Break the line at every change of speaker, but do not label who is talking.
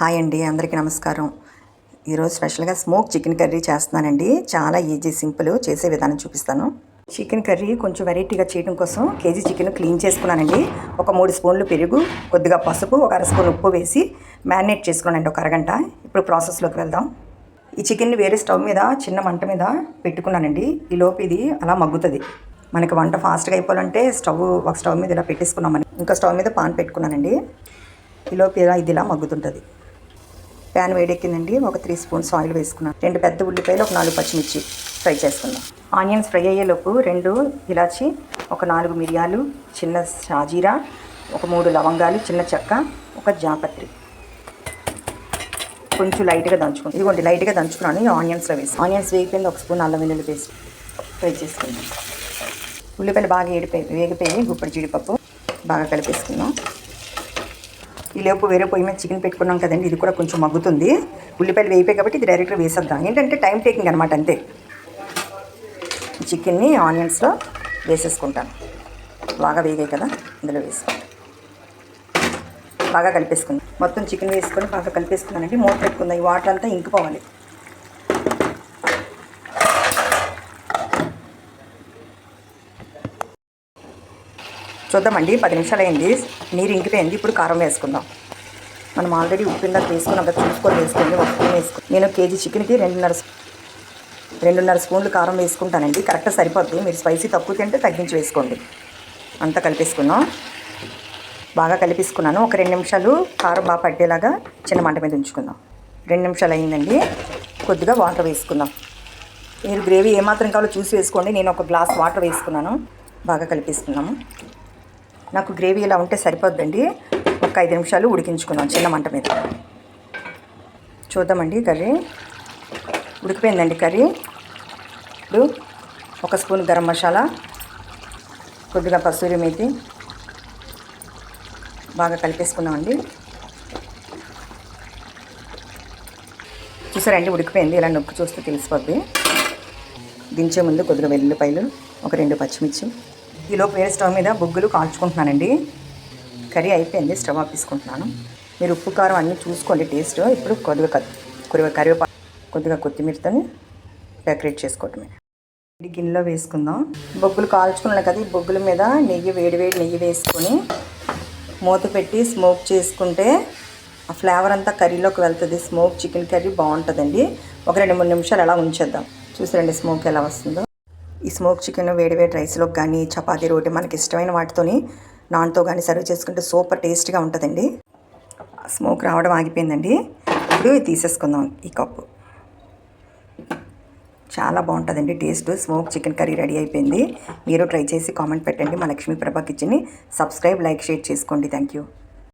Hi అండి అందరికీ నమస్కారం. ఈరోజు స్పెషల్గా స్మోక్ చికెన్ కర్రీ చేస్తున్నానండి. చాలా ఈజీ సింపుల్ చేసే విధానం చూపిస్తాను. చికెన్ కర్రీ కొంచెం వెరైటీగా చేయడం కోసం కేజీ చికెన్ క్లీన్ చేసుకున్నానండి. ఒక మూడు స్పూన్లు పెరుగు కొద్దిగా పసుపు ఒక అర స్పూన్ ఉప్పు వేసి మ్యారినేట్ చేసుకున్నానండి ఒక అరగంట. ఇప్పుడు ప్రాసెస్లోకి వెళ్దాం. ఈ చికెన్ని వేరే స్టవ్ మీద చిన్న మంట మీద పెట్టుకున్నానండి. ఈ లోపు ఇది అలా మగ్గుతుంది. మనకి వంట ఫాస్ట్గా అయిపోవాలంటే స్టవ్ ఒక స్టవ్ మీద ఇలా పెట్టేసుకున్నామని. ఇంకా స్టవ్ మీద పాన్ పెట్టుకున్నానండి. ఈ లోపు ఇలా ఇది ఇలా మగ్గుతుంటుంది. ప్యాన్ వేడెక్కిందండి. ఒక త్రీ స్పూన్స్ ఆయిల్ వేసుకున్నాను. రెండు పెద్ద ఉల్లిపాయలు ఒక నాలుగు పచ్చిమిర్చి ఫ్రై చేసుకుందాం. ఆనియన్స్ ఫ్రై అయ్యేలోపు రెండు ఇలాచి ఒక నాలుగు మిరియాలు చిన్న షాజీరా ఒక మూడు లవంగాలు చిన్న చెక్క ఒక జాపత్రి. కొంచెం లైట్గా దంచుకున్నాను. ఇదిగోండి లైట్గా దంచుకున్నాను. ఈ ఆనియన్స్లో వేసి ఆనియన్స్ వేగిపోయింది. ఒక స్పూన్ అల్లం వెల్లుల్లి పేస్ట్ ఫ్రై చేసుకుందాం. ఉల్లిపాయలు బాగా ఏడిపోయి వేగిపోయి గుప్పడి జీడిపప్పు బాగా కలిపేసుకుందాం. ఈ లోపు వేరే పొయ్యి మీద చికెన్ పెట్టుకున్నాం కదండి ఇది కూడా కొంచెం మగ్గుతుంది. ఉల్లిపాయలు వేయిపోయి కాబట్టి ఇది డైరెక్ట్గా వేసేద్దాం. ఏంటంటే టైం టేకింగ్ అనమాట అంతే. చికెన్ని ఆనియన్స్లో వేసేసుకుంటాను. బాగా వేగాయి కదా ఇందులో వేసుకుంటాను. బాగా కలిపేసుకుంది. మొత్తం చికెన్ వేసుకొని బాగా కలిపేసుకున్నానండి మూత పెట్టుకుందాం. ఈ వాటర్ అంతా ఇంకిపోవాలి. చూద్దామండి పది నిమిషాలు అయింది నీరు ఇంకిపోయింది ఇప్పుడు కారం వేసుకుందాం. మనం ఆల్రెడీ ఉప్పు ఇందాక వేసుకున్నాం కదా చూసుకొని వేసుకోండి ఒక స్పూన్ వేసుకుని నేను కేజీ చికెన్కి రెండున్నర రెండున్నర స్పూన్లు కారం వేసుకుంటానండి కరెక్ట్గా సరిపోద్ది మీరు స్పైసీ తక్కువ తింటే తగ్గించి వేసుకోండి. అంతా కలిపేసుకున్నాం. బాగా కలిపేసుకున్నాను ఒక రెండు నిమిషాలు కారం బాగా పట్టేలాగా చిన్న మంట మీద ఉంచుకుందాం. రెండు నిమిషాలు అయిందండి కొద్దిగా వాటర్ వేసుకుందాం. మీరు గ్రేవీ ఏమాత్రం కావాలో చూసి వేసుకోండి నేను ఒక గ్లాస్ వాటర్ వేసుకున్నాను బాగా కలిపేసుకున్నాము. నాకు గ్రేవీ ఇలా ఉంటే సరిపోద్దండి. ఒక ఐదు నిమిషాలు ఉడికించుకున్నాం చిన్న మంట మీద. చూద్దామండి కర్రీ. ఉడికిపోయిందండి కర్రీ. ఇప్పుడు ఒక స్పూన్ గరం మసాలా కొద్దిగా కస్తూరి మేతి బాగా కలిపేసుకున్నామండి చూసారండి ఉడికిపోయింది. ఇలా నొక్కి చూస్తే తెలిసిపోద్ది. దించే ముందు కొద్దిగా వెల్లుల్లిపాయలు ఒక రెండు పచ్చిమిర్చి ఈలోపు వేరే స్టవ్ మీద బొగ్గులు కాల్చుకుంటున్నానండి. కర్రీ అయిపోయింది స్టవ్ ఆపేసుకుంటున్నాను. మీరు ఉప్పు కారం అన్నీ చూసుకోండి టేస్ట్. ఇప్పుడు కొద్దిగా కొద్దిగా కరివేపాకు కొద్దిగా కొత్తిమీరతో డెకరేట్ చేసుకోవటమే. ఇది గిన్నెలో వేసుకుందాం. బొగ్గులు కాల్చుకున్నాను కదా ఈ బొగ్గుల మీద నెయ్యి వేడివేడి నెయ్యి వేసుకొని మూత పెట్టి స్మోక్ చేసుకుంటే ఆ ఫ్లేవర్ అంతా కర్రీలోకి వెళ్తుంది. స్మోక్ చికెన్ కర్రీ బాగుంటుందండి. ఒక రెండు మూడు నిమిషాలు అలా ఉంచేద్దాం. చూసారండి స్మోక్ ఎలా వస్తుందో. ఈ స్మోక్ చికెన్ వేడివేడి రైస్లోకి కానీ చపాతీ రోటి మనకి ఇష్టమైన వాటితోని నాన్తో కానీ సర్వ్ చేసుకుంటే సూపర్ టేస్ట్గా ఉంటుందండి. స్మోక్ రావడం ఆగిపోయిందండి. ఇప్పుడు ఇది తీసేసుకుందాం ఈ కప్పు. చాలా బాగుంటుందండి taste. Smoke chicken curry ready అయిపోయింది. మీరు ట్రై చేసి కామెంట్ పెట్టండి. మా లక్ష్మీ ప్రభా కిచెన్ని సబ్స్క్రైబ్ లైక్ షేర్ చేసుకోండి. Thank you